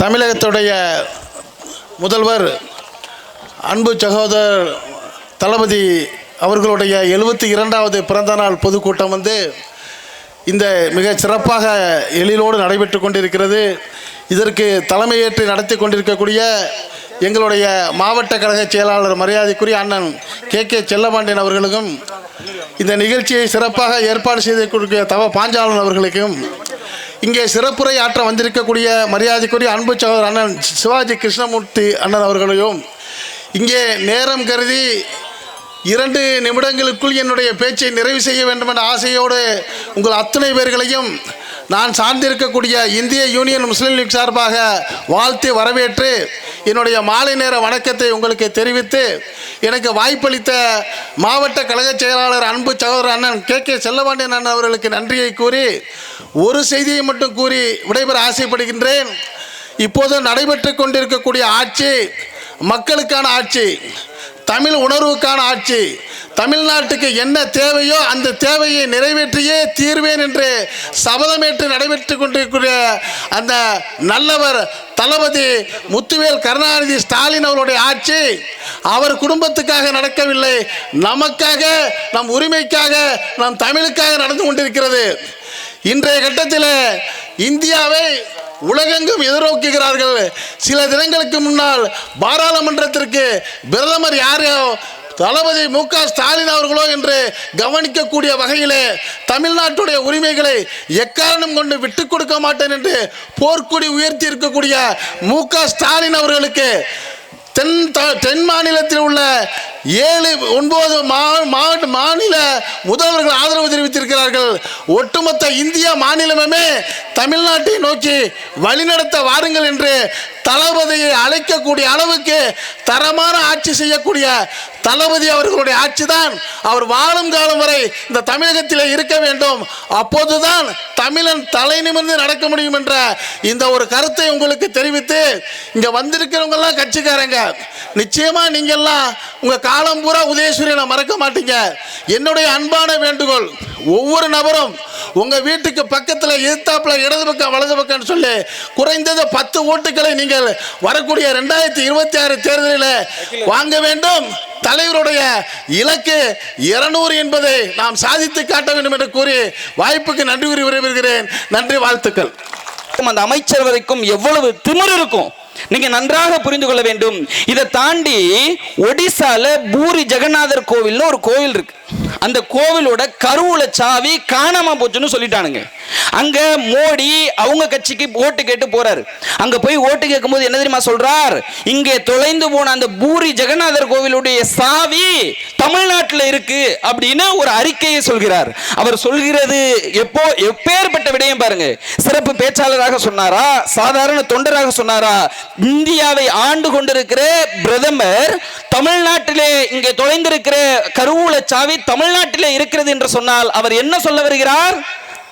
தமிழகத்துடைய முதல்வர் அன்பு சகோதரர் தளபதி அவர்களுடைய எழுபத்தி இரண்டாவது பிறந்தநாள் பொதுக்கூட்டம் வந்து இந்த மிக சிறப்பாக எழிலோடு நடைபெற்று கொண்டிருக்கிறது. இதற்கு தலைமையேற்று நடத்தி கொண்டிருக்கக்கூடிய எங்களுடைய மாவட்ட கழக செயலாளர் மரியாதைக்குரிய அண்ணன் கே கே செல்லபாண்டியன் அவர்களுக்கும் இந்த நிகழ்ச்சியை சிறப்பாக ஏற்பாடு செய்து கொடுக்கிற தவ பாஞ்சாலன் அவர்களுக்கும் இங்கே சிறப்புரை ஆற்ற வந்திருக்கக்கூடிய மரியாதைக்குரிய அன்பு சகோதரர் அண்ணன் சிவாஜி கிருஷ்ணமூர்த்தி அண்ணன் அவர்களையும் இங்கே நேரம் கருதி இரண்டு நிமிடங்களுக்குள் என்னுடைய பேச்சை நிறைவு செய்ய வேண்டும் என்ற ஆசையோடு உங்கள் அத்தனை பேர்களையும் நான் சார்ந்திருக்கக்கூடிய இந்திய யூனியன் முஸ்லீம் லீக் சார்பாக வாழ்த்து வரவேற்று என்னுடைய மாலை நேர வணக்கத்தை உங்களுக்கு தெரிவித்து எனக்கு வாய்ப்பளித்த மாவட்ட கழகச் செயலாளர் அன்பு சகோதரர் அண்ணன் கே கே செல்லவாண்டியன் அண்ணன் அவர்களுக்கு நன்றியை கூறி ஒரு செய்தியை மட்டும் கூறி விடைபெற ஆசைப்படுகின்றேன். இப்போது நடைபெற்று கொண்டிருக்கக்கூடிய ஆட்சி மக்களுக்கான ஆட்சி தமிழ் உணர்வுக்கான ஆட்சி. தமிழ்நாட்டுக்கு என்ன தேவையோ அந்த தேவையை நிறைவேற்றியே தீர்வேன் என்று சபதமேற்று நடைபெற்று கொண்டிருக்கிற அந்த நல்லவர் தளபதி முத்துவேல் கருணாநிதி ஸ்டாலின் அவருடைய ஆட்சி அவர் குடும்பத்துக்காக நடக்கவில்லை. நமக்காக நம் உரிமைக்காக நம் தமிழுக்காக நடந்து கொண்டிருக்கிறது. இன்றைய கட்டத்தில் இந்தியாவை உலகெங்கும் எதிர்நோக்குகிறார்கள் சில தினங்களுக்கு முன்னால் பாராளுமன்றத்திற்கு பிரதமர் யாரோ தளபதி மு க ஸ்டாலின் அவர்களோ என்று கவனிக்கக்கூடிய வகையிலே தமிழ்நாட்டுடைய உரிமைகளை எக்காரணம் கொண்டு விட்டு கொடுக்க மாட்டேன் என்று போர்க்குடி உயர்த்தி இருக்கக்கூடிய மு க ஸ்டாலின் அவர்களுக்கு தென் த- தென் மாநிலத்தில் உள்ள ஏழு ஒன்பது மா மாவட்ட மாநில முதல்வர்கள் ஆதரவு தெரிவித்திருக்கிறார்கள். ஒட்டுமொத்த இந்திய மாநிலமே தமிழ்நாட்டை நோக்கி வழிநடத்த வாருங்கள் என்று தளபதியை அழைக்கக்கூடிய அளவுக்கு தரமான ஆட்சி செய்யக்கூடிய தளபதி அவர்களுடைய ஆட்சி தான் அவர் வாழும் காலம் வரை இந்த தமிழகத்தில் இருக்க வேண்டும். அப்போதுதான் தமிழன் தலை நிமிர்ந்து நடக்க முடியும் என்ற இந்த ஒரு கருத்தை உங்களுக்கு தெரிவித்து இங்கே வந்திருக்கிறவங்க எல்லாம் கட்சிக்காரங்க. நிச்சயமா நீங்கள்லாம் உங்கள் உங்க காலம் பூரா உதயசூரியனை மறக்க மாட்டீங்க. என்னுடைய அன்பான வேண்டுகோள் ஒவ்வொரு நபரும் உங்கள் வீட்டுக்கு பக்கத்தில் எதிர்த்தாப்பில் இடது பக்கம் வலது பக்கம்னு சொல்லி குறைந்தது பத்து ஓட்டுகளை நீங்கள் வரக்கூடிய ரெண்டாயிரத்தி இருபத்தி ஆறு தேர்தலில் வாங்க வேண்டும். தலைவருடைய இலக்கு இருநூறு என்பதை நாம் சாதித்து காட்ட வேண்டும் என்று கூறி வாய்ப்புக்கு நன்றி கூறி விரும்புகிறேன் நன்றி வாழ்த்துக்கள். அந்த அமைச்சர் வரைக்கும் எவ்வளவு திமிரு இருக்கும். நீங்க நன்றாக புரிந்து கொள்ள வேண்டும். இதை தாண்டி ஒடிசால பூரி ஜெகநாதர் கோவில்னு ஒரு கோவில் இருக்கு. அந்த கோவிலோட கருவூல சாவி காணாம போச்சுன்னு சொல்லிட்டானுங்க. அங்க மோடி அவங்க கட்சிக்கு ஓட்டு கேட்டு போறாரு. அங்க போய் ஓட்டு கேட்கும்போது என்ன தெரியுமா சொல்றார்? இங்கே தொலைந்து போன அந்த பூரி ஜெகநாதர் கோவிலுடைய சாவி தமிழ்நாட்டில் இருக்கு அப்படின்னு ஒரு அறிக்கையை சொல்கிறார். அவர் சொல்கிறது எப்போ எப்பேற்பட்ட விடயம் பாருங்க. சிறப்பு பேச்சாளராக சொன்னாரா? சாதாரண தொண்டராக சொன்னாரா? இந்தியாவை ஆண்டு கொண்டிருக்கிற பிரதமர் தமிழ்நாட்டிலே இங்கே தொலைந்திருக்கிற கருவூல சாவி தமிழ் தமிழ்நாட்டில் இருக்கிறது என்று சொன்னால் அவர் என்ன சொல்ல வருகிறார்?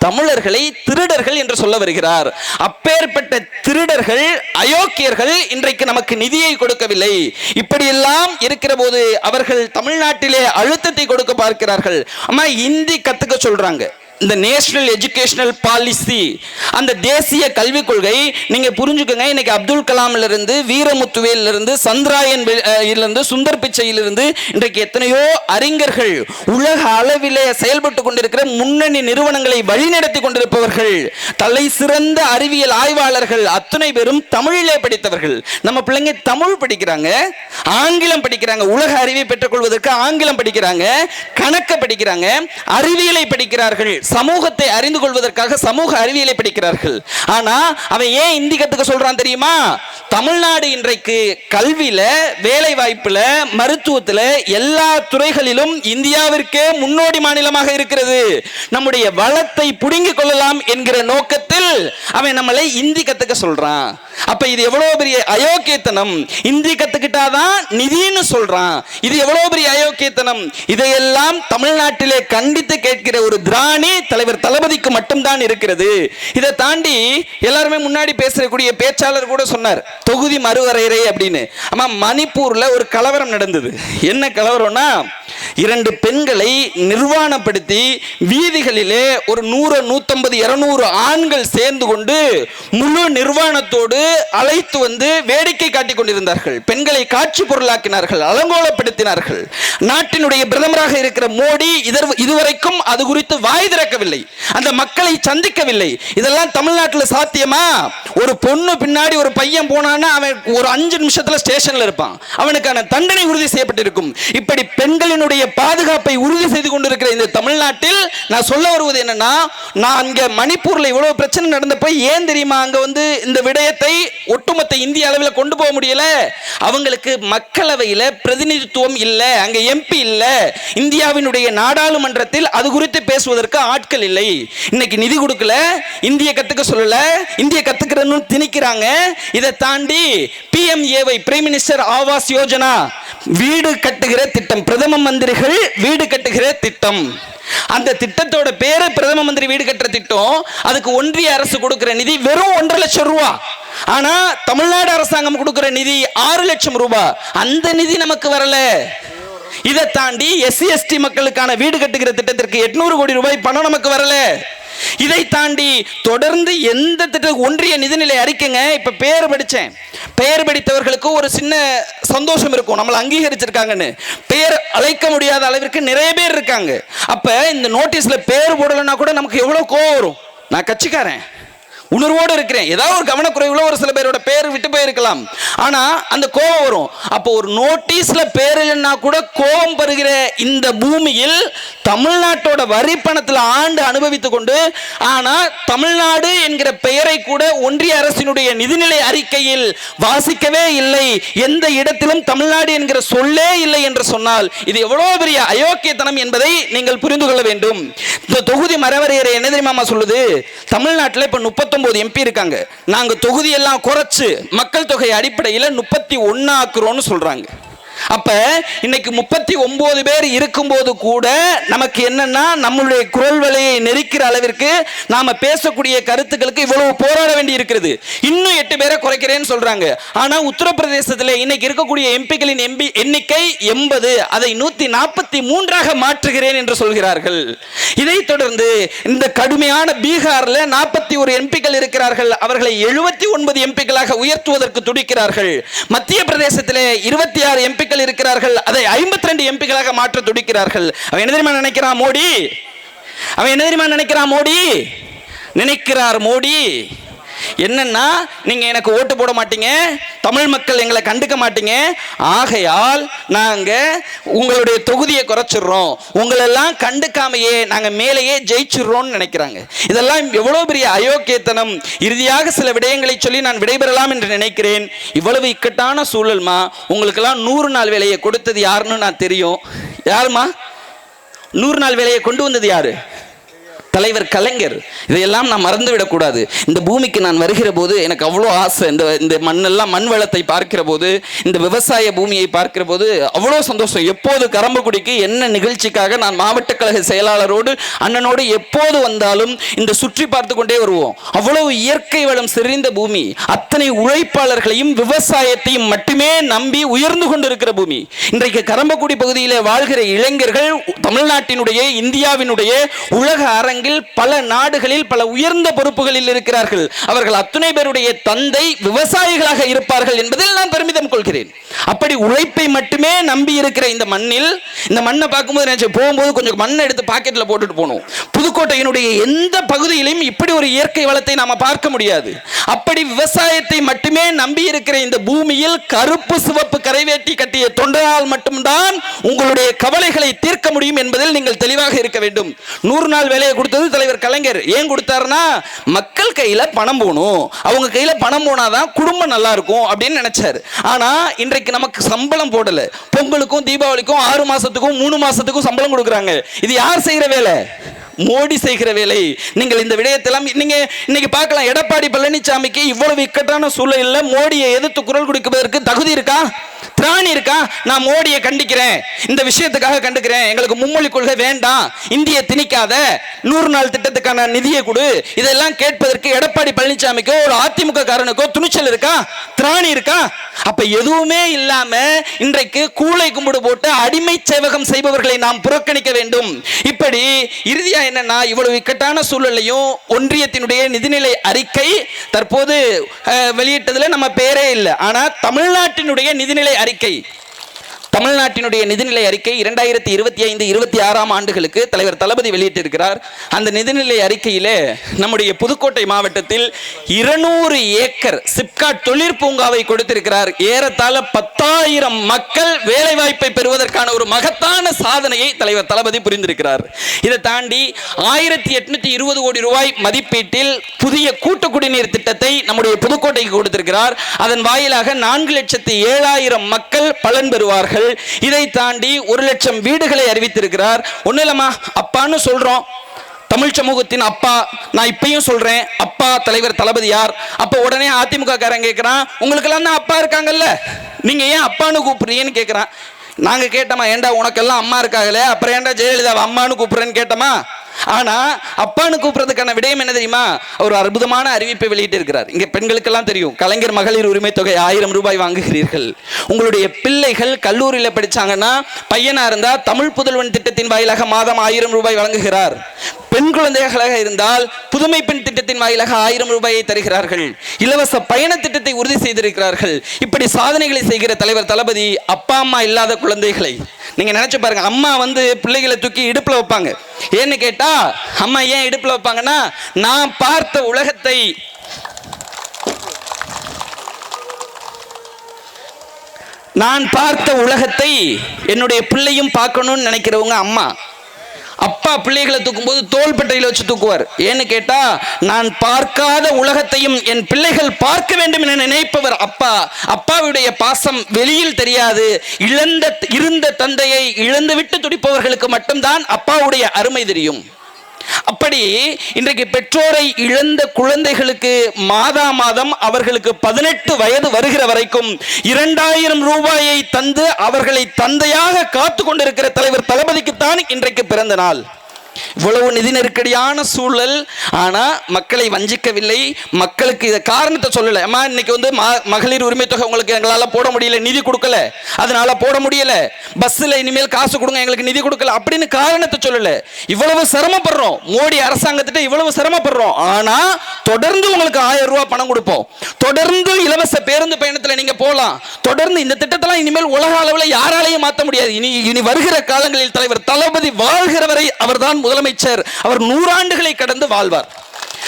தமிழர்களை திருடர்கள் என்று சொல்ல வருகிறார். அப்பேற்பட்ட திருடர்கள் அயோக்கியர்கள் இன்றைக்கு நமக்கு நிதியை கொடுக்கவில்லை. இப்படியெல்லாம் இருக்கிற போது அவர்கள் தமிழ்நாட்டிலே அழுத்தத்தை கொடுக்க பார்க்கிறார்கள். அம்மா இந்தி கத்துக்க சொல்றாங்க. இந்த நேஷனல் எஜுகேஷனல் பாலிசி அந்த தேசிய கல்விக் கொள்கை நீங்கள் புரிஞ்சுக்கோங்க இன்னைக்கு அப்துல் கலாம்ல வீரமுத்துவேலிருந்து சந்திராயன் இருந்து சுந்தர் பிச்சையிலிருந்து இன்றைக்கு எத்தனையோ அறிஞர்கள் உலக அளவிலே செயல்பட்டு கொண்டிருக்கிற முன்னணி நிறுவனங்களை வழிநடத்தி கொண்டிருப்பவர்கள் தலை சிறந்த அறிவியல் ஆய்வாளர்கள் அத்தனை பேரும் தமிழிலே படித்தவர்கள். நம்ம பிள்ளைங்க தமிழ் படிக்கிறாங்க ஆங்கிலம் படிக்கிறாங்க உலக அறிவை பெற்றுக்கொள்வதற்கு ஆங்கிலம் படிக்கிறாங்க கணக்க படிக்கிறாங்க அறிவியலை படிக்கிறார்கள். சமூகத்தை அறிந்து கொள்வதற்காக சமூக அறிவியலை படிக்கிறார்கள். ஆனா அவன் ஏன் இந்தி கத்துக்க சொல்றான் தெரியுமா? தமிழ்நாடு இன்றைக்கு கல்வியில வேலை வாய்ப்புல மருத்துவத்துல எல்லா துறைகளிலும் இந்தியாவிற்கே முன்னோடி மாநிலமாக இருக்கிறது. நம்முடைய வளத்தை புடுங்கிக் கொள்ளலாம் என்கிற நோக்கத்தில் அவன் நம்மளை இந்தி கத்துக்க சொல்றான். அப்ப இது எவ்வளவு பெரிய அயோக்கியத்தனம்? இந்தி கத்துக்கிட்டாதான் நிதின்னு சொல்றான். இது எவ்வளவு பெரிய அயோக்கியத்தனம்? இதையெல்லாம் தமிழ்நாட்டிலே கண்டித்து கேட்கிற ஒரு திராணி தலைவர் தளபதிக்கு மட்டும்தான் இருக்கிறது. இதை தாண்டி எல்லாருமே முன்னாடி பேசக்கூடிய பேச்சாளர் கூட சொன்னார் தொகுதி மறுவரையறை அப்படின்னு. ஆமா மணிப்பூர்ல ஒரு கலவரம் நடந்தது. என்ன கலவரம்னா இரண்டு பெண்களை நிர்வாணப்படுத்தி வீதிகளிலே ஒரு நூறு நூத்தம்பது இருநூறு ஆண்கள் சேர்ந்து கொண்டு முழு நிர்வாணத்தோடு அழைத்து வந்து வேடிக்கை காட்டிக் கொண்டிருந்தார்கள். பெண்களை காட்சி பொருளாக்கினார்கள் அலங்கோலப்படுத்தினார்கள். நாட்டினுடைய பிரதமராக இருக்கிற மோடி இதர் இதுவரைக்கும் அது குறித்து வாய் கேட்கவில்லை. அந்த மக்களை சந்திக்கவில்லை. இதெல்லாம் தமிழ்நாட்டில் சாத்தியமா? ஒரு பொண்ணு பின்னாடி ஒரு பையன் போனான்னா அவன் ஒரு அஞ்சு நிமிஷத்துல ஸ்டேஷன்ல இருப்பான். அவனுக்கான தண்டனை உறுதி செய்யப்பட்டிருக்கும். இப்படி பெண்களினுடைய பாதுகாப்பை உறுதி செய்து கொண்டிருக்கிற இந்த தமிழ்நாட்டில் நான் சொல்ல வருவது என்னன்னா நான் அங்க மணிப்பூர்ல இவ்வளவு பிரச்சனை நடந்தப்ப ஏன் தெரியுமா? அங்க வந்து இந்த விடயத்தை ஒட்டுமொத்த இந்திய அளவில் கொண்டு போக முடியல. அவங்களுக்கு மக்களவையில் பிரதிநிதித்துவம் இல்ல அங்க எம்பி இல்ல. இந்தியாவினுடைய நாடாளுமன்றத்தில் அது குறித்து பேசுவதற்கு ஆட்கள் இல்லை. இன்னைக்கு நிதி கொடுக்கல இந்திய கத்துக்க சொல்லல இந்திய கத்துக்கிறன்னு திணிக்கிறாங்க. இதை தாண்டி பிஎம்ஏவை பிரைம் மினிஸ்டர் ஆவாஸ் யோஜனா வீடு கட்டுகிற திட்டம் பிரதம மந்திரிகள் வீடு கட்டுகிற திட்டம். அந்த திட்டத்தோட பேரு பிரதம மந்திரி வீடு கட்டுற திட்டம் அதுக்கு ஒன்றிய அரசு கொடுக்கிற நிதி வெறும் ஒன்றரை லட்சம் ரூபா. ஆனா தமிழ்நாடு அரசாங்கம் கொடுக்கிற நிதி ஆறு லட்சம் ரூபாய் அந்த நிதி நமக்கு வரல. இதை தாண்டி எஸ்சி எஸ்டி மக்களுக்கான வீடு கட்டுகிற திட்டத்திற்கு எட்நூறு கோடி ரூபாய் பணம் நமக்கு வரல. இதை தாண்டி தொடர்ந்து எந்த திட்ட ஒன்றிய நிதிநிலை அறிக்கைங்க இப்ப பெயர் படித்தேன் பெயர் படித்தவர்களுக்கு ஒரு சின்ன சந்தோஷம் இருக்கும். நம்மளை அங்கீகரிச்சிருக்காங்கன்னு. பெயர் அழைக்க முடியாத அளவிற்கு நிறைய பேர் இருக்காங்க. அப்ப இந்த நோட்டீஸ்ல பேர் போடலைன்னா கூட நமக்கு எவ்வளவு கோவம் வரும்? நான் கட்சிக்காரன். உணர்வோடு இருக்கிறேன். ஏதாவது ஒரு கவனக்குறைவுல ஒரு சில பேரோட பேர் விட்டு போயிருக்கலாம். ஆனா அந்த கோபம் வரும். அப்போ ஒரு நோட்டீஸ்ல பேர் இல்லைன்னா கூட கோபம் பெறுகிற இந்த பூமியில் தமிழ்நாட்டோட வரி பணத்தில் ஆண்டு அனுபவித்துக் கொண்டு ஆனா தமிழ்நாடு என்கிற பெயரை கூட ஒன்றிய அரசினுடைய நிதிநிலை அறிக்கையில் வாசிக்கவே இல்லை. எந்த இடத்திலும் தமிழ்நாடு என்கிற சொல்லே இல்லை என்று சொன்னால் இது எவ்வளவு பெரிய அயோக்கியத்தனம் என்பதை நீங்கள் புரிந்து கொள்ள வேண்டும். இந்த தொகுதி மரவரையறை என்ன தெரியுமா சொல்லுது? தமிழ்நாட்டில் இப்ப பத்தொன்பது எம்பி இருக்காங்க. நாங்க தொகுதியெல்லாம் குறைச்சி குறைச்சு மக்கள் தொகை அடிப்படையில் முப்பத்தி ஒன்னாக்குறோம்னு சொல்றாங்க. அப்ப இன்னைக்கு முப்பத்தி ஒன்பது பேர் இருக்கும்போது கூட நமக்கு என்னன்னா நம்மளுடைய குரல் வலையை நெரிக்கிற அளவிற்கு நாம பேசக்கூடிய கருத்துக்களுக்கு இவ்வளவு போராட வேண்டி இருக்கிறது இன்னும் எட்டு பேரை குறைக்கிறேன்னு சொல்றாங்க. ஆனா உத்தரப்பிரதேசத்தில் இன்னைக்கு இருக்கக்கூடிய எம்பிக்களின் எம்பி எண்ணிக்கை எண்பது அதை நூத்தி நாற்பத்தி மூன்றாக மாற்றுகிறேன் என்று சொல்கிறார்கள். இதை தொடர்ந்து இந்த கடுமையான பீகார்ல நாற்பத்தி ஒரு எம்பிக்கள் இருக்கிறார்கள். அவர்களை எழுபத்தி ஒன்பது எம்பிக்களாக உயர்த்துவதற்கு துடிக்கிறார்கள். மத்திய பிரதேசத்திலே இருபத்தி ஆறு எம்பி எம்பிக்கள் இருக்கிறார்கள். அதை ஐம்பத்தி ரெண்டு எம்பிக்களாக மாற்ற துடிக்கிறார்கள். அவன் என்ன தெரியுமா நினைக்கிறான் மோடி? அவன் என்ன தெரியுமா நினைக்கிறான் மோடி? நினைக்கிறார் மோடி. என்னன்னா நீங்க எனக்கு ஓட்டு போட மாட்டீங்க தமிழ் மக்கள் எங்களை கண்டுக்க மாட்டீங்க. ஆகையால் நாங்க உங்களுடைய தொகுதியை குறைச்சிடுறோம். உங்களெல்லாம் கண்டுக்காமையே நாங்க மேலேயே ஜெயிச்சிடுறோம்னு நினைக்கிறாங்க. இதெல்லாம் எவ்வளவு பெரிய அயோக்கியத்தனம். இறுதியாக சில விடயங்களை சொல்லி நான் விடைபெறலாம் என்று நினைக்கிறேன். இவ்வளவு இக்கட்டான சூழல்மா உங்களுக்கெல்லாம் நூறு நாள் வேலையை கொடுத்தது யாருன்னு நான் தெரியும். யாருமா நூறு நாள் வேலையை கொண்டு வந்தது யாரு? தலைவர் கலைஞர். இதையெல்லாம் நான் மறந்து விடக்கூடாது இந்த பூமிக்கு நான் வருகிற போது எனக்கு அவ்வளோ ஆசை. இந்த இந்த மண்ணெல்லாம் மண் வளத்தை பார்க்கிற போது இந்த விவசாய பூமியை பார்க்கிற போது அவ்வளோ சந்தோஷம். எப்போது கரம்பக்குடிக்கு என்ன நிகழ்ச்சிக்காக நான் மாவட்ட கழக செயலாளரோடு அண்ணனோடு எப்போது வந்தாலும் இந்த சுற்றி பார்த்து கொண்டே வருவோம். அவ்வளவு இயற்கை வளம் செறிந்த பூமி. அத்தனை உழைப்பாளர்களையும் விவசாயத்தையும் மட்டுமே நம்பி உயர்ந்து கொண்டிருக்கிற பூமி. இன்றைக்கு கரம்பக்குடி பகுதியில் வாழ்கிற இளைஞர்கள் தமிழ்நாட்டினுடைய இந்தியாவினுடைய உலக அரங்கில் பல நாடுகளில் பல உயர்ந்த பொறுப்புகளில் இருக்கிறார்கள். அவர்கள் அத்துணை பேருடைய தந்தை விவசாயிகளாக இருப்பார்கள் என்பதில் நான் பெருமிதம் கொள்கிறேன். அப்படி உழைப்பை மட்டுமே நம்பி இருக்கிற இந்த மண்ணில் இந்த மண்ணை பார்க்கும்போது நினைச்சு போகும்போது கொஞ்சம் மண்ணை எடுத்து பாக்கெட்ல போட்டுட்டு போகணும். புதுக்கோட்டையினுடைய எந்த பகுதியிலும் இப்படி ஒரு இயற்கை வளத்தை நாம பார்க்க முடியாது. அப்படி விவசாயத்தை மட்டுமே நம்பி இருக்கிற இந்த பூமியில் கருப்பு சிவப்பு கரைவேட்டி கட்டிய தொண்டனால் மட்டும்தான் உங்களுடைய கவலைகளை தீர்க்க முடியும் என்பதில் நீங்கள் தெளிவாக இருக்க வேண்டும். நூறு நாள் வேலையை கொடுத்து கொடுத்தது தலைவர் கலைஞர் ஏன் கொடுத்தாருன்னா மக்கள் கையில் பணம் போகணும். அவங்க கையில் பணம் போனாதான் குடும்பம் நல்லா இருக்கும் அப்படின்னு நினைச்சாரு. ஆனால் இன்றைக்கு நமக்கு சம்பளம் போடலை. பொங்கலுக்கும் தீபாவளிக்கும் ஆறு மாதத்துக்கும் மூணு மாதத்துக்கும் சம்பளம் கொடுக்குறாங்க. இது யார் செய்கிற வேலை? மோடி செய்கிற வேலை. நீங்கள் இந்த விடயத்தெல்லாம் நீங்க இன்னைக்கு பார்க்கலாம் எடப்பாடி பழனிசாமிக்கு இவ்வளவு இக்கட்டான சூழலில் மோடியை எதிர்த்து குரல் கொடுப்பதற்கு தகுதி இருக்கா? திராணி இருக்கா? நான் மோடியை கண்டிக்கிறேன். இந்த விஷயத்துக்காக கண்டுக்கிறேன். எங்களுக்கு மும்மொழி கொள்கை வேண்டாம். இந்திய திணிக்காத. நூறு நாள் திட்டத்துக்கான நிதியை கொடு. இதெல்லாம் கேட்பதற்கு எடப்பாடி பழனிசாமிக்கோ ஒரு அதிமுக காரனுக்கோ துணிச்சல் இருக்கா? திராணி இருக்கா? அப்ப எதுவுமே இல்லாம இன்றைக்கு கூளை கும்பிடு போட்டு அடிமை சேவகம் செய்பவர்களை நாம் புறக்கணிக்க வேண்டும். இப்படி இறுதியா என்னன்னா இவ்வளவு இக்கட்டான சூழலையும் ஒன்றியத்தினுடைய நிதிநிலை அறிக்கை தற்போது வெளியிட்டதுல நம்ம பேரே இல்லை. ஆனா தமிழ்நாட்டினுடைய நிதிநிலை அறிக்கை அறிக்கை தமிழ்நாட்டினுடைய நிதிநிலை அறிக்கை இரண்டாயிரத்தி இருபத்தி ஐந்து இருபத்தி ஆறாம் ஆண்டுகளுக்கு தலைவர் தளபதி வெளியிட்டிருக்கிறார். அந்த நிதிநிலை அறிக்கையிலே நம்முடைய புதுக்கோட்டை மாவட்டத்தில் இருநூறு ஏக்கர் சிப்காட் தொழிற்பூங்காவை கொடுத்திருக்கிறார். ஏறத்தாழ பத்தாயிரம் மக்கள் வேலைவாய்ப்பை பெறுவதற்கான ஒரு மகத்தான சாதனையை தலைவர் தளபதி புரிந்திருக்கிறார். இதை தாண்டி ஆயிரத்தி எட்நூத்தி இருபது கோடி ரூபாய் மதிப்பீட்டில் புதிய கூட்டு குடிநீர் திட்டத்தை நம்முடைய புதுக்கோட்டைக்கு கொடுத்திருக்கிறார். அதன் வாயிலாக நான்கு லட்சத்தி ஏழாயிரம் மக்கள் பலன் பெறுவார்கள். இதை தாண்டி ஒரு லட்சம் வீடுகளை அறிவித்திருக்கிறார். ஒன்றும் இல்லம்மா அப்பான்னு சொல்றோம். தமிழ் சமூகத்தின் அப்பா நான் இப்பயும் சொல்றேன் அப்பா தலைவர் தளபதி யார்? அப்ப உடனே அதிமுக காரன் கேட்கிறான் உங்களுக்கெல்லாம் தான் அப்பா இருக்காங்கல்ல? நீங்க ஏன் அப்பான்னு கூப்பிடுறீங்கன்னு கேட்கிறான் நாங்க கேட்டோமா ஏன்டா உனக்கெல்லாம் அம்மா இருக்காங்களே? அப்புறம் ஏண்டா ஜெயலலிதா அம்மான்னு கூப்பிடுறேன்னு கேட்டோமா? ஆனா அப்பான்னு கூப்பிடுறதுக்கான விடயம் என்ன தெரியுமா? ஒரு அற்புதமான அறிவிப்பை வெளியிட்டு இருக்கிறார் இங்க பெண்களுக்கெல்லாம் தெரியும். கலைஞர் மகளிர் உரிமை தொகை ஆயிரம் ரூபாய் வாங்குகிறீர்கள். உங்களுடைய பிள்ளைகள் கல்லூரியில் படிச்சாங்கன்னா பையனா இருந்தா தமிழ் புதல்வன் திட்டத்தின் வாயிலாக மாதம் ஆயிரம் ரூபாய் வழங்குகிறார். பெண் குழந்தைகளாக இருந்தால் புதுமை பெண் திட்டத்தின் வாயிலாக ஆயிரம் ரூபாயை தருகிறார்கள். இலவச பயண திட்டத்தை உறுதி செய்திருக்கிறார்கள். இப்படி சாதனைகளை செய்கிற தலைவர் தளபதி அப்பா அம்மா இல்லாத குழந்தைகளை. நீங்க நினைச்சு பாருங்க அம்மா வந்து பிள்ளைகளை தூக்கி இடுப்புல வைப்பாங்க. ஏன்னு கேட்டா அம்மா ஏன் இடுப்புல வைப்பாங்கன்னா நான் பார்த்த உலகத்தை நான் பார்த்த உலகத்தை என்னுடைய பிள்ளையும் பார்க்கணும்னு நினைக்கிறவங்க அம்மா. அப்பா பிள்ளைகளை தூக்கும்போது தோள்பட்டையில் வச்சு தூக்குவார். ஏன்னு கேட்டா நான் பார்க்காத உலகத்தையும் என் பிள்ளைகள் பார்க்க வேண்டும் என நினைப்பவர் அப்பா. அப்பாவுடைய பாசம் வெளியில் தெரியாது. இழந்த இருந்த தந்தையை இழந்துவிட்டு துடிப்பவர்களுக்கு மட்டும்தான் அப்பாவுடைய அருமை தெரியும். அப்படி இன்றைக்கு பெற்றோரை இழந்த குழந்தைகளுக்கு மாதா மாதம் அவர்களுக்கு பதினெட்டு வயது வருகிற வரைக்கும் இரண்டாயிரம் ரூபாயை தந்து அவர்களை தந்தையாக காத்து கொண்டிருக்கிற தலைவர் தளபதிக்குத்தான் இன்றைக்கு பிறந்த நாள். இவ்வளவு நிதி நெருக்கடியான சூழல். ஆனால் மக்களை வஞ்சிக்கவில்லை. மக்களுக்கு இதை காரணத்தை சொல்லலை. அம்மா இன்னைக்கு வந்து மகளிர் உரிமை தொகை உங்களுக்கு எங்களால் போட முடியல நிதி கொடுக்கல. அதனால போட முடியல. பஸ்ஸில் இனிமேல் காசு கொடுங்க எங்களுக்கு நிதி கொடுக்கல அப்படின்னு காரணத்தை சொல்லல. இவ்வளவு சிரமப்படுறோம். மோடி அரசாங்கத்திட்ட இவ்வளவு சிரமப்படுறோம். ஆனா தொடர்ந்து உங்களுக்கு ஆயிரம் ரூபாய் பணம் கொடுப்போம். தொடர்ந்து இலவச பேருந்து பயணத்தில் நீங்க போலாம். தொடர்ந்து இந்த திட்டத்தெல்லாம் இனிமேல் உலக அளவில் யாராலையும் மாற்ற முடியாது. இனி இனி வருகிற காலங்களில் தலைவர் தளபதி வாழ்கிற வரை அவர்தான் முதலமைச்சர் அவர் நூறாண்டுகளை கடந்து வாழ்வார்.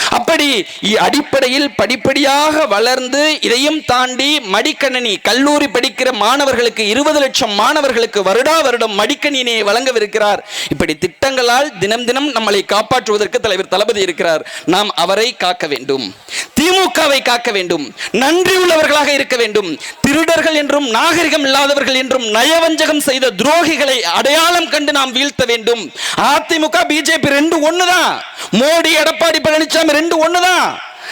அப்படி அடிப்படையில் படிப்படியாக வளர்ந்து இதையும் தாண்டி மடிக்கணினி கல்லூரி படிக்கிற மாணவர்களுக்கு இருபது லட்சம் மாணவர்களுக்கு வருடா வருடம் மடிக்கணினியை வழங்கவிருக்கிறார். இப்படி திட்டங்களால் தினம் தினம் நம்மளை காப்பாற்றுவதற்கு தலைவர் தளபதி இருக்கிறார். நாம் அவரை காக்க வேண்டும். திமுகவை காக்க வேண்டும். நன்றி உள்ளவர்களாக இருக்க வேண்டும். திருடர்கள் என்றும் நாகரிகம் இல்லாதவர்கள் என்றும் நயவஞ்சகம் செய்த துரோகிகளை அடையாளம் கண்டு நாம் வீழ்த்த வேண்டும். அதிமுக பிஜேபி ரெண்டு ஒண்ணுதான். மோடி எடப்பாடி பழனிசாமி ரெண்டு ஒன்று தான்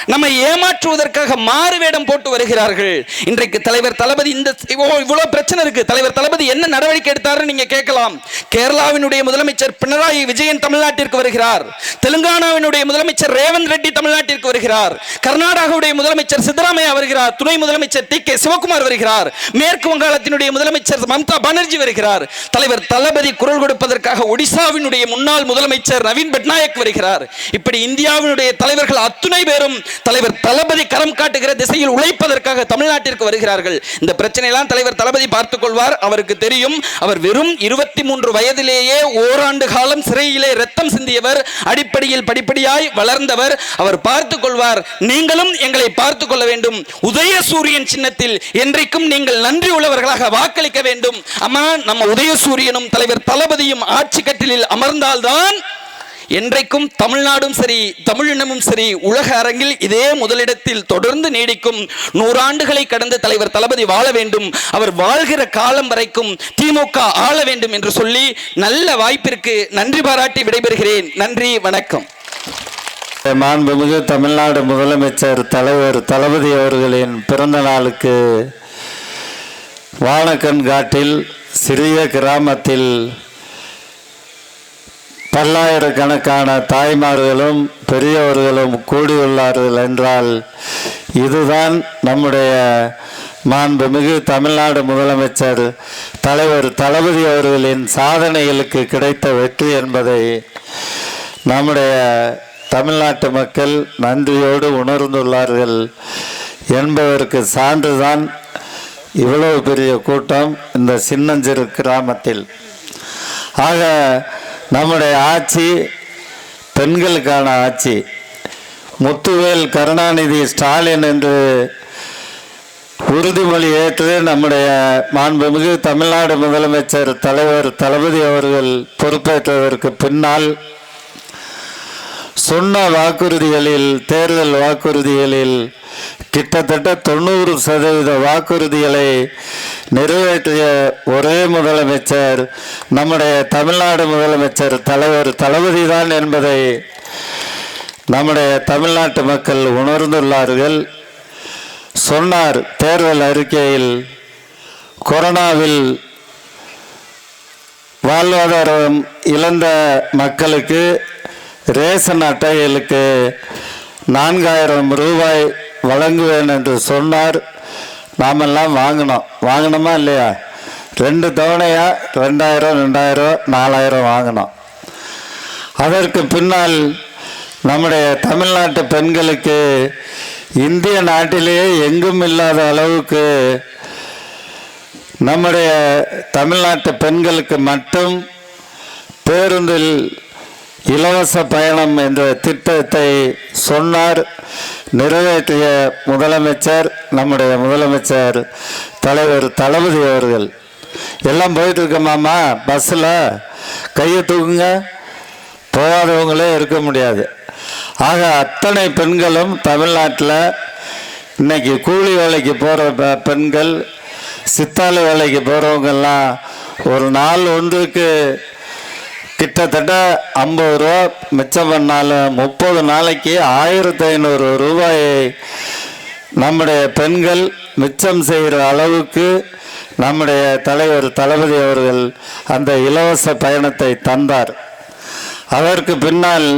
நம்மை ஏமாற்றுவதற்காக மாறு வேடம் போட்டு வருகிறார்கள். இன்றைக்கு தலைவர் தளபதி இந்த இவ்வளவு பிரச்சனை இருக்கு. தலைவர் தளபதி என்ன நடவடிக்கை எடுத்தாருன்னு நீங்க கேட்கலாம். கேரளாவினுடைய முதலமைச்சர் பினராயி விஜயன் தமிழ்நாட்டிற்கு வருகிறார். தெலுங்கானாவினுடைய முதலமைச்சர் ரேவந்த் ரெட்டி தமிழ்நாட்டிற்கு வருகிறார். கர்நாடகாவுடைய முதலமைச்சர் சித்தராமையா வருகிறார். துணை முதலமைச்சர் டி கே சிவகுமார் வருகிறார். மேற்கு வங்காளத்தினுடைய முதலமைச்சர் மம்தா பானர்ஜி வருகிறார். தலைவர் தளபதி குரல் கொடுப்பதற்காக ஒடிசாவினுடைய முன்னாள் முதலமைச்சர் நவீன் பட்நாயக் வருகிறார். இப்படி இந்தியாவினுடைய தலைவர்கள் அத்துணை பேரும் தலைவர் தளபதி கரம் காட்டுகிற திசையில் உழைப்பதற்காக தமிழ்நாட்டிற்கு வருகிறார்கள். இந்த பிரச்சனையெல்லாம் தலைவர் தளபதி பார்த்துக் கொள்வார். அவருக்கு தெரியும். அவர் வெறும் இருபத்தி மூன்று வயதிலேயே ஓராண்டு காலம் சிறையிலே ரத்தம் சிந்தியவர் அடிப்படையில் படிப்படியாய் வளர்ந்தவர். அவர் பார்த்துக் கொள்வார். நீங்களும் எங்களை பார்த்துக் கொள்ள வேண்டும். உதய சூரியன் சின்னத்தில் என்றைக்கும் நீங்கள் நன்றி உள்ளவர்களாக வாக்களிக்க வேண்டும். அம்மா நம்ம உதய சூரியனும் தலைவர் தளபதியும் ஆட்சி கட்டிலில் அமர்ந்தால்தான் என்றைக்கும் தமிழ்நாடும் சரி தமிழினமும் சரி உலக அரங்கில் இதே முதலிடத்தில் தொடர்ந்து நீடிக்கும் நூறாண்டுகளை கடந்த தலைவர் தளபதி வாழ வேண்டும். அவர் வாழ்கிற காலம் வரைக்கும் திமுக ஆள வேண்டும் என்று சொல்லி நல்ல வாய்ப்பிற்கு நன்றி பாராட்டி விடைபெறுகிறேன். நன்றி வணக்கம். மாண்புமிகு தமிழ்நாடு முதலமைச்சர் தலைவர் தளபதி அவர்களின் பிறந்த நாளுக்கு வானக்கன் காட்டில் சிறிய கிராமத்தில் பல்லாயிரக்கணக்கான தாய்மார்களும் பெரியவர்களும் கூடியுள்ளார்கள் என்றால் இதுதான் நம்முடைய மாண்புமிகு தமிழ்நாடு முதலமைச்சர் தலைவர் தளபதி அவர்களின் சாதனைகளுக்கு கிடைத்த வெற்றி என்பதை நம்முடைய தமிழ்நாட்டு மக்கள் நன்றியோடு உணர்ந்துள்ளார்கள் என்பதற்கு சான்றுதான் இவ்வளவு பெரிய கூட்டம் இந்த சின்னஞ்சிறு கிராமத்தில். ஆக நம்முடைய ஆட்சி பெண்களுக்கான ஆட்சி. முத்துவேல் கருணாநிதி ஸ்டாலின் என்று உறுதிமொழி ஏற்று நம்முடைய மாண்புமிகு தமிழ்நாடு முதலமைச்சர் தலைவர் தளபதி அவர்கள் பொறுப்பேற்றதற்கு பின்னால் சொன்ன வாக்குறுதிகளில் தேர்தல் வாக்குறுதிகளில் கிட்டத்தட்ட தொண்ணூறு சதவீத வாக்குறுதிகளை நிறைவேற்றிய ஒரே முதலமைச்சர் நம்முடைய தமிழ்நாடு முதலமைச்சர் தலைவர் தளபதி தான் என்பதை நம்முடைய தமிழ்நாட்டு மக்கள் உணர்ந்துள்ளார்கள். சொன்னார் தேர்தல் அறிக்கையில் கொரோனாவில் வாழ்வாதாரம் இழந்த மக்களுக்கு ரேஷன் அட்டைகளுக்கு நான்காயிரம் ரூபாய் வழங்குவேன் என்று சொன்னார். நாமெல்லாம் வாங்கினோம். வாங்கினோமா இல்லையா? ரெண்டு தவணையாக ரெண்டாயிரம் ரெண்டாயிரம் நாலாயிரம் வாங்கினோம். அதற்கு பின்னால் நம்முடைய தமிழ்நாட்டு பெண்களுக்கு இந்திய நாட்டிலேயே எங்கும் இல்லாத அளவுக்கு நம்முடைய தமிழ்நாட்டு பெண்களுக்கு மட்டும் பேருந்தில் இலவச பயணம் என்ற திட்டத்தை சொன்னார். நிறைவேற்றிய முதலமைச்சர் நம்முடைய முதலமைச்சர் தலைவர் தளபதி அவர்கள். எல்லாம் போயிட்டு இருக்கோமாம்மா பஸ்ஸில் கையை தூக்குங்க. போகாதவங்களே இருக்க முடியாது. ஆக அத்தனை பெண்களும் தமிழ்நாட்டில் இன்னைக்கு கூலி வேலைக்கு போகிற பெண்கள் சித்தாலை வேலைக்கு போகிறவங்கெல்லாம் ஒரு நாள் ஒன்றுக்கு கிட்டத்தட்ட ஐம்பது ரூபா மிச்சம் பண்ணாலும் முப்பது நாளைக்கு ஆயிரத்தி ஐநூறு ரூபாயை நம்முடைய பெண்கள் மிச்சம் செய்கிற அளவுக்கு நம்முடைய தலைவர் தளபதி அவர்கள் அந்த இலவச பயணத்தை தந்தார். அதற்கு பின்னால்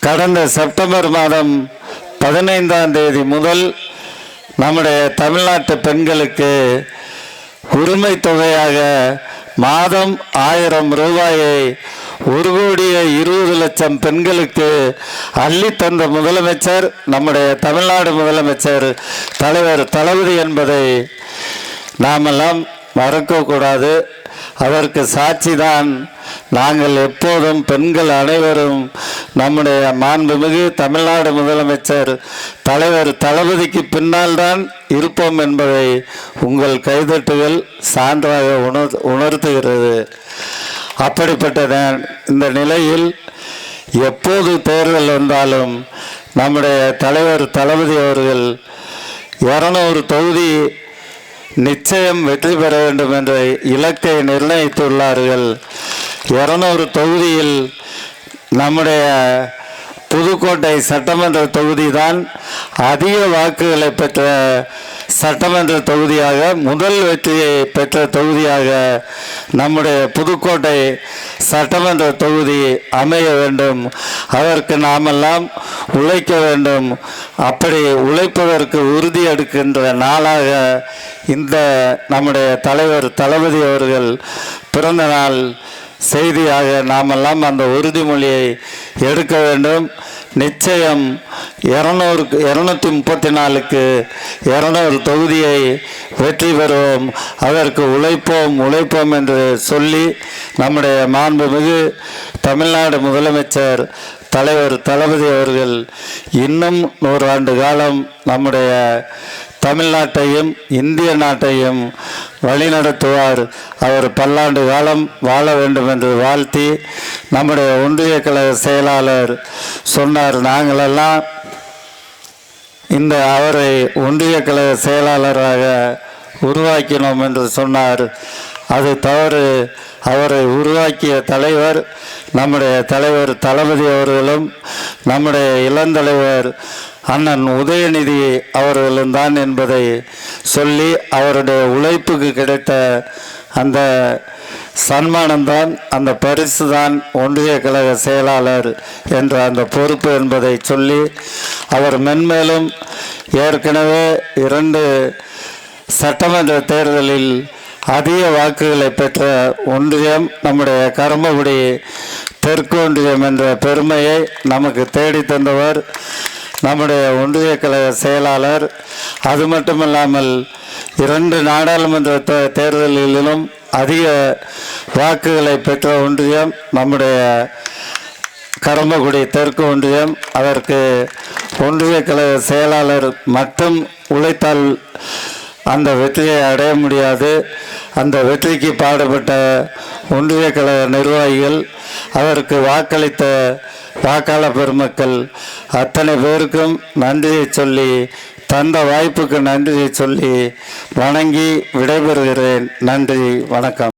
கடந்த செப்டம்பர் மாதம் பதினைந்தாம் தேதி முதல் நம்முடைய தமிழ்நாட்டு பெண்களுக்கு உரிமை தொகையாக மாதம் ஆயிரம் ரூபாயை ஒரு கோடியே இருபது லட்சம் பெண்களுக்கு அள்ளி தந்த முதலமைச்சர் நம்முடைய தமிழ்நாடு முதலமைச்சர் தலைவர் தளபதி என்பதை நாமெல்லாம் மறக்கக்கூடாது. அதற்கு சாட்சிதான். நாங்கள் எப்போதும் பெண்கள் அனைவரும் நம்முடைய மாண்புமிகு தமிழ்நாடு முதலமைச்சர் தலைவர் தளபதிக்கு பின்னால் தான் இருப்போம் என்பதை உங்கள் கைதட்டுகள் சான்றாக உணர் உணர்த்துகிறது. அப்படிப்பட்ட இந்த நிலையில் எப்போது தேர்தல் வந்தாலும் நம்முடைய தலைவர் தளபதி அவர்கள் இரநூறு தொகுதி நிச்சயம் வெற்றி பெற வேண்டும் என்ற இலக்கை நிர்ணயித்துள்ளார்கள். இரநூறு தொகுதியில் நம்முடைய புதுக்கோட்டை சட்டமன்ற தொகுதி தான் அதிக வாக்குகளை பெற்ற சட்டமன்ற தொகுதியாக முதல் வெற்றியை பெற்ற தொகுதியாக நம்முடைய புதுக்கோட்டை சட்டமன்ற தொகுதி அமைய வேண்டும். அதற்கு நாமெல்லாம் உழைக்க வேண்டும். அப்படி உழைப்பதற்கு உறுதி எடுக்கின்ற நாளாக இந்த நம்முடைய தலைவர் தளபதி அவர்கள் பிறந்த நாள் செய்தியாக நாமெல்லாம் அந்த உறுதிமொழியை எடுக்க வேண்டும். நிச்சயம் இரநூறுக்கு இரநூத்தி முப்பத்தி நாலுக்கு இரநூறு தொகுதியை வெற்றி பெறுவோம். அதற்கு உழைப்போம் உழைப்போம் என்று சொல்லி நம்முடைய மாண்புமிகு தமிழ்நாடு முதலமைச்சர் தலைவர் தளபதி அவர்கள் இன்னும் நூறாண்டு காலம் நம்முடைய தமிழ்நாட்டையும் இந்திய நாட்டையும் வழிநடத்துவார். அவர் பல்லாண்டு காலம் வாழ வேண்டும் என்று வாழ்த்தி நம்முடைய ஒன்றிய கழக செயலாளர் சொன்னார். நாங்களெல்லாம் இந்த அவரை ஒன்றிய கழக செயலாளராக உருவாக்கினோம் என்று சொன்னார். அது தவறு. அவரை உருவாக்கிய தலைவர் நம்முடைய தலைவர் தளபதி அவர்களும் நம்முடைய இளந்தலைவர் அண்ணன் உதயநிதி அவர்களும் தான் என்பதை சொல்லி அவருடைய உழைப்புக்கு கிடைத்த அந்த சன்மானம்தான் அந்த பரிசு தான் ஒன்றிய கழக செயலாளர் என்ற அந்த பொறுப்பு என்பதை சொல்லி அவர் மென்மேலும் ஏற்கனவே இரண்டு சட்டமன்ற தேர்தலில் அதிக வாக்குகளை பெற்ற ஒன்றியம் நம்முடைய கருமகுடி தெற்கு ஒன்றியம் என்ற பெருமையை நமக்கு தேடி தந்தவர் நம்முடைய ஒன்றிய கழக செயலாளர் அது மட்டுமல்லாமல் இரண்டு நாடாளுமன்ற தே- தேர்தலிலும் அதிக வாக்குகளை பெற்ற ஒன்றியம் நம்முடைய கரம்பகுடி தெற்கு ஒன்றியம் அதற்கு ஒன்றிய கழக செயலாளர் மட்டும் உழைத்தால் அந்த வெற்றியை அடைய முடியாது. அந்த வெற்றிக்கு பாடுபட்ட ஒன்றிய கழக நிர்வாகிகள் அதற்கு வாக்களித்த வாக்காளர் பெருமக்கள் அத்தனை பேருக்கும் நன்றியை சொல்லி தந்த வாய்ப்புக்கு நன்றியை சொல்லி வணங்கி விடைபெறுகிறேன். நன்றி வணக்கம்.